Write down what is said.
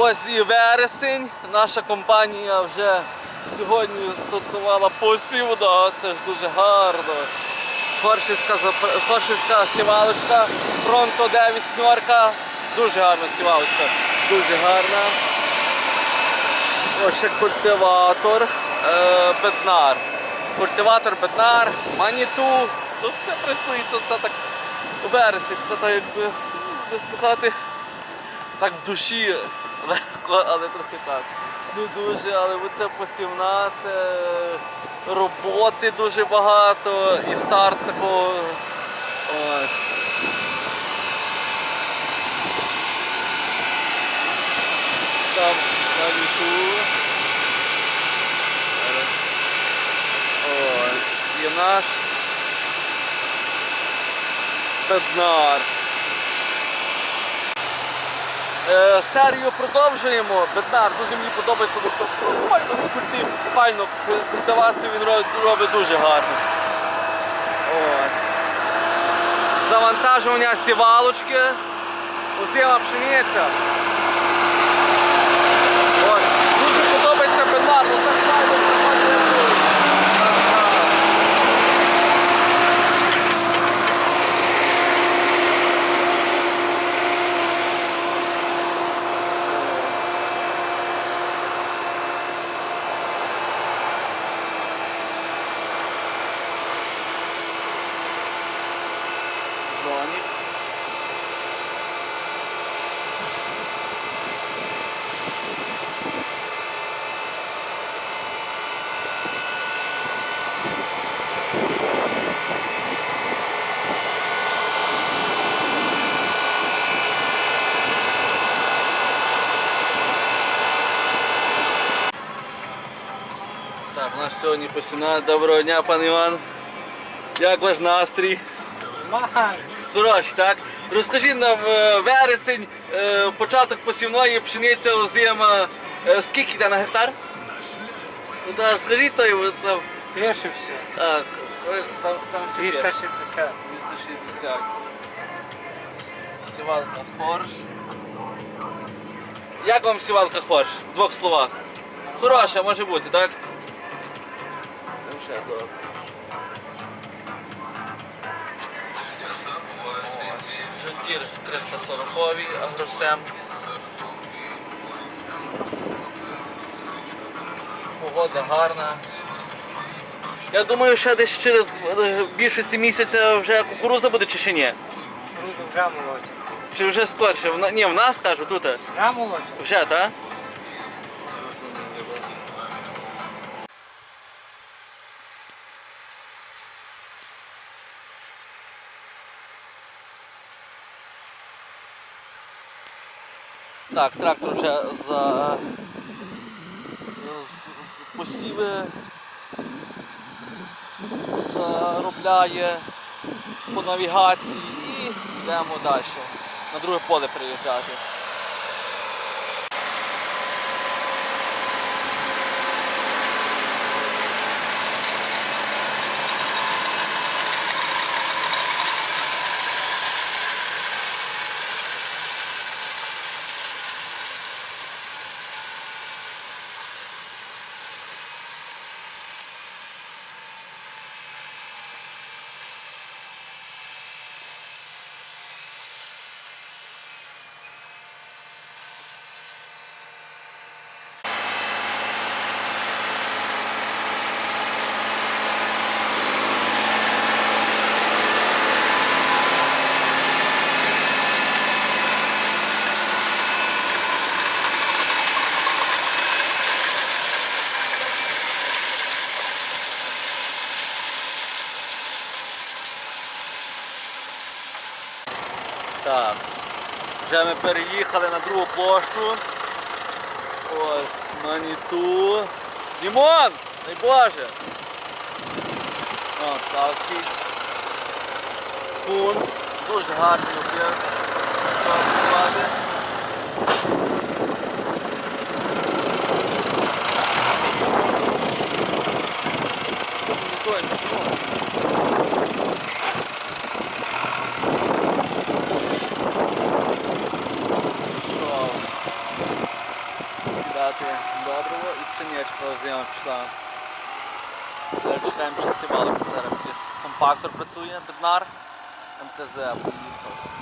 Ось і вересень. Наша компанія вже сьогодні стартувала посів. Це ж дуже гарно. Хоршівська, сівалочка, Фронто 9 восьмерка. Дуже гарна сівалочка. Дуже гарна. Ось ще культиватор, е, беднар. Культиватор, беднар, маніту. Тут все працює, це все так вересень. Це так ну, би сказати, так в душі легко, але трохи так. Не дуже, але це посівна, це роботи дуже багато і старт такого. Ось. Там на віку. Ось. І наш Беднар. Е, серію продовжуємо. Беднар дуже мені подобається. Тобто, файно культи, файно культивацію він робить, дуже гарно. Ось. Завантажування сівалочки. усіла пшениця. Ось. Дуже подобається Беднар, ну так файно проходить. Ага. Джонік. Так, у нас сьогодні посіна. Доброго дня, пан Іван. Як ваш настрій? Хороший, так? Розкажіть нам е, вересень, е, початок посівної пшениця озима. Е, Скільки йде на гектар? Ну так, скажіть той, от там. Більше все. Так, там, там 260. 260. Сівалка хорш. Як вам сівалка хорш? В двох словах. Хороша може бути, так? Ось, Джондір 340 агросем. Погода гарна. Я думаю, ще десь через е, більшості місяця вже кукуруза буде чи ще ні? Круто вже молодь. Чи вже скорше? Ні, в нас кажу тут. Вже молодь. Вже, так? Так, трактор вже за з, з посіви заробляє по навігації і йдемо далі. На друге поле приїжджати. Так. Вже ми переїхали на другу площу. Ось, маніту. Дімон! Дай Боже! О, такий. Пункт. Дуже гарний об'єкт. так. Все, чекаємо, що сівалик компактор працює, беднар, МТЗ поїхав.